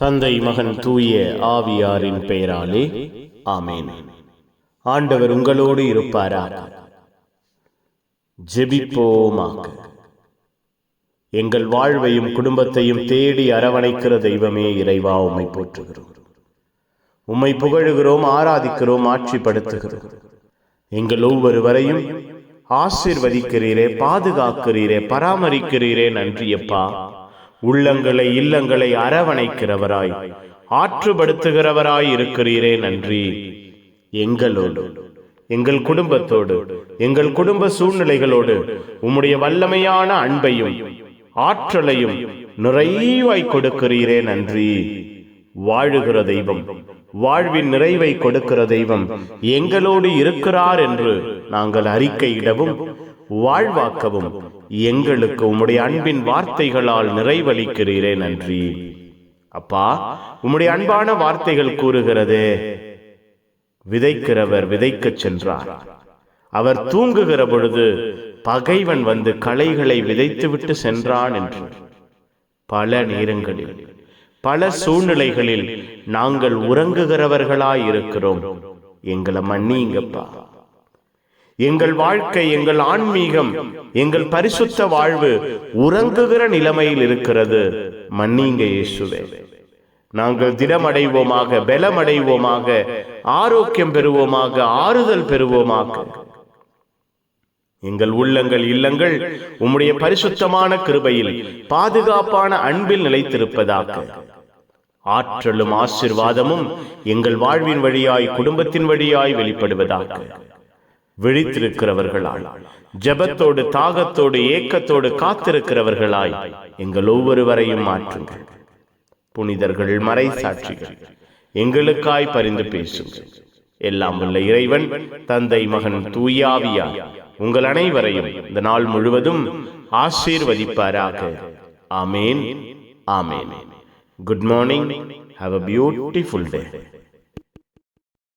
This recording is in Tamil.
தந்தை மகன் தூய ஆவியாரின் பெயராலே ஆமேன். ஆண்டவர் உங்களோடு இருப்பாராக. ஜெபிப்போமாக. எங்கள் வாழ்வையும் குடும்பத்தையும் தேடி அரவணைக்கிற தெய்வமே இறைவா உம்மை போற்றுகிறோம். உம்மை புகழுகிறோம் ஆராதிக்கிறோம் ஆட்சிப்படுத்துகிறோம். எங்கள் ஒவ்வொருவரையும் ஆசிர்வதிக்கிறீரே பாதுகாக்கிறீரே பராமரிக்கிறீரே நன்றியப்பா. உள்ளங்களை இல்லங்களை அரவணைக்கிறவராய் ஆற்றுப்படுத்துகிறவராய் இருக்கிறீரே நன்றி. எங்களோடு எங்கள் குடும்பத்தோடு எங்கள் குடும்ப சூழ்நிலைகளோடு உம்முடைய வல்லமையான அன்பையும் ஆற்றலையும் நிறைவாய் கொடுக்கிறீரே நன்றி. வாழுகிற தெய்வம் வாழ்வின் நிறைவை கொடுக்கிற தெய்வம் எங்களோடு இருக்கிறார் என்று நாங்கள் அறிக்கையிடவும் வாழ்வாக்கவும் எங்களுக்கு உம்முடைய அன்பின் வார்த்தைகளால் நிறைவளிக்கிறீரே நன்றி. அப்பா உம்முடைய அன்பான வார்த்தைகள் கூறுகிறதே. விதைக்கிறவர் விதைக்கச் சென்றார். அவர் தூங்குகிற பொழுது பகைவன் வந்து களைகளை விதைத்துவிட்டு சென்றான் என்று. பல நேரங்களில் பல சூழ்நிலைகளில் நாங்கள் உறங்குகிறவர்களாய் இருக்கிறோம் எங்களை மன்னிங்கப்பா எங்கள் வாழ்க்கை எங்கள் ஆன்மீகம் எங்கள் பரிசுத்த வாழ்வு உறங்குகிற நிலைமையில் இருக்கிறது. மன்னிங்க இயேசுவே. நாங்கள் திடமடைவோமாக பலமடைவோமாக ஆரோக்கியம் பெறுவோமாக ஆறுதல் பெறுவோமாக. எங்கள் உள்ளங்கள் இல்லங்கள் உம்முடைய பரிசுத்தமான கிருபையில் பாதுகாப்பான அன்பில் நிலைத்திருப்பதாக. ஆற்றலும் ஆசிர்வாதமும் எங்கள் வாழ்வின் வழியாய் குடும்பத்தின் வழியாய் வெளிப்படுவதாக. விழித்திருக்கிறவர்களாய். ஜபத்தோடு தாகத்தோடு ஏக்கத்தோடு காத்திருக்கிறவர்களாய் எங்கள் ஒவ்வொருவரையும் மாற்றுங்கள். புனிதர்கள் மறை சாட்சிகள் எங்களுக்காய் பரிந்து பேசுங்கள். எல்லாம் உள்ள இறைவன் தந்தை மகன் தூயாவியா உங்கள் அனைவரையும் இந்த நாள் முழுவதும் ஆசீர்வதிப்பாராக. ஆமேன் ஆமேன். Good morning have a beautiful day